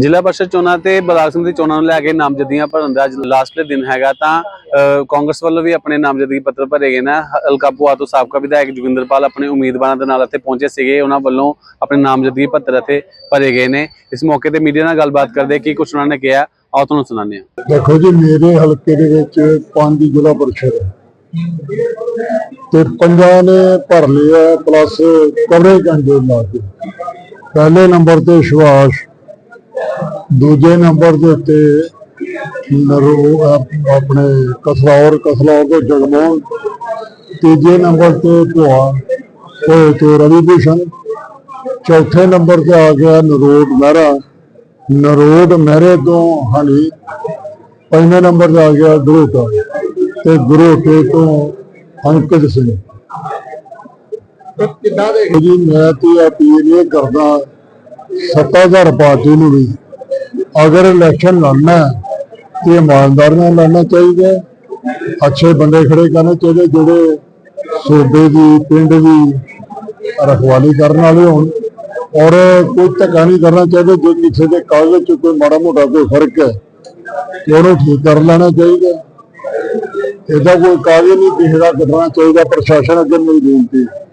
ਜ਼ਿਲ੍ਹਾ ਪਰਿਸ਼ਦ ਚੋਣਾਂ ਤੇ ਬਲਾਕ ਸਮਿਤੀ ਚੋਣਾਂ ਨੂੰ ਲੈ ਕੇ ਨਾਮਜ਼ਦਗੀਆਂ ਭਰਨ ਦਾ ਅੱਜ ਲਾਸਟ ਦਿਨ ਹੈਗਾ ਤਾਂ ਕਾਂਗਰਸ ਵੱਲੋਂ ਵੀ ਆਪਣੇ ਨਾਮਜ਼ਦਗੀ ਪੱਤਰ ਭਰੇ ਗਏ ਨੇ। ਹਲਕਾ ਪੁਆ ਤੋਂ ਸਾਬਕਾ ਵਿਧਾਇਕ ਜੋਗਿੰਦਰਪਾਲ ਆਪਣੇ ਉਮੀਦਵਾਰਾਂ ਦੇ ਨਾਲ ਇੱਥੇ ਪਹੁੰਚੇ ਸੀਗੇ। ਉਹਨਾਂ ਵੱਲੋਂ ਆਪਣੇ ਨਾਮਜ਼ਦਗੀ ਪੱਤਰ ਇੱਥੇ ਭਰੇ ਗਏ ਨੇ। ਇਸ ਮੌਕੇ ਤੇ ਮੀਡੀਆ ਨਾਲ ਗੱਲਬਾਤ ਕਰਦੇ ਕੀ ਕੁਝ ਉਹਨਾਂ ਨੇ ਕਿਹਾ, ਆਓ ਤੁਹਾਨੂੰ ਸੁਣਾਉਂਦੇ ਹਾਂ। ਦੇਖੋ ਜੀ, ਮੇਰੇ ਹਲਕੇ ਦੇ ਵਿੱਚ ਪੰਜ ਜ਼ਿਲ੍ਹਾ ਪਰਿਸ਼ਦ ਹੈ। ਤੇ ਪੰਜਾਂ ਨੇ ਭਰ ਲਿਆ ਪਲੱਸ ਕਵਰੇਜ ਕੰਟਰੋਲ ਲਾ ਕੇ ਪਹਿਲੇ ਨੰਬਰ ਤੇ ਸੁਭਾਸ਼ ਦੂਜੇ ਨੰਬਰ ਦੇ ਉੱਤੇ ਨਰੋ ਆਪ- ਆਪਣੇ ਕਸਲੌਰ ਕਸਲੌਰ ਤੋਂ ਜਗਮੋਹਨ ਤੀਜੇ ਨੰਬਰ ਤੇ ਭੁਆ ਹੋਏ ਤੋਂ ਰਵੀ ਭੂਸ਼ਣ ਚੌਥੇ ਨੰਬਰ ਤੇ ਆ ਗਿਆ ਨਰੋਡ ਮਹਿਰਾ। ਨਰੋਡ ਮਹਿਰੇ ਤੋਂ ਹਨੀ ਪੰਜਵੇਂ ਨੰਬਰ ਤੇ ਆ ਗਿਆ ਗਰੋਟਾ ਤੇ ਗਰੋਟੇ ਤੋਂ ਅੰਕਿਤ ਸਿੰਘ। ਕਿੱਦਾਂ ਦੇ? ਜੀ ਮੈਂ ਤੇ ਅਪੀਲ ਇਹ ਕਰਦਾ ਸੱਤਾਧਾਰ ਪਾਰਟੀ ਨੂੰ ਵੀ ਅਗਰ ਇਲੈਕਸ਼ਨ ਲੜਨਾ ਤੇ ਇਮਾਨਦਾਰ ਨਾਲ ਲੜਨਾ ਚਾਹੀਦਾ ਅੱਛੇ ਬੰਦੇ ਖੜੇ ਕਰਨੇ ਚਾਹੀਦੇ ਜਿਹੜੇ ਸੂਬੇ ਦੀ, ਪਿੰਡ ਦੀ ਰਖਵਾਲੀ ਕਰਨ ਵਾਲੇ ਹੋਣ। ਔਰ ਕੋਈ ਧੱਕਾ ਨਹੀਂ ਕਰਨਾ ਚਾਹੀਦਾ, ਜੇ ਕਿਸੇ ਦੇ ਕਾਗਜ਼ 'ਚ ਕੋਈ ਮਾੜਾ ਮੋਟਾ ਕੋਈ ਫ਼ਰਕ ਹੈ ਉਹਨੂੰ ਠੀਕ ਕਰ ਲੈਣਾ ਚਾਹੀਦਾ ਇਹਦਾ ਕੋਈ ਕਾਗਜ਼ ਨਹੀਂ, ਕਿਸੇ ਕੱਢਣਾ ਚਾਹੀਦਾ, ਪ੍ਰਸ਼ਾਸਨ ਅੱਗੇ ਮੇਰੀ ਬੇਨਤੀ ਹੈ।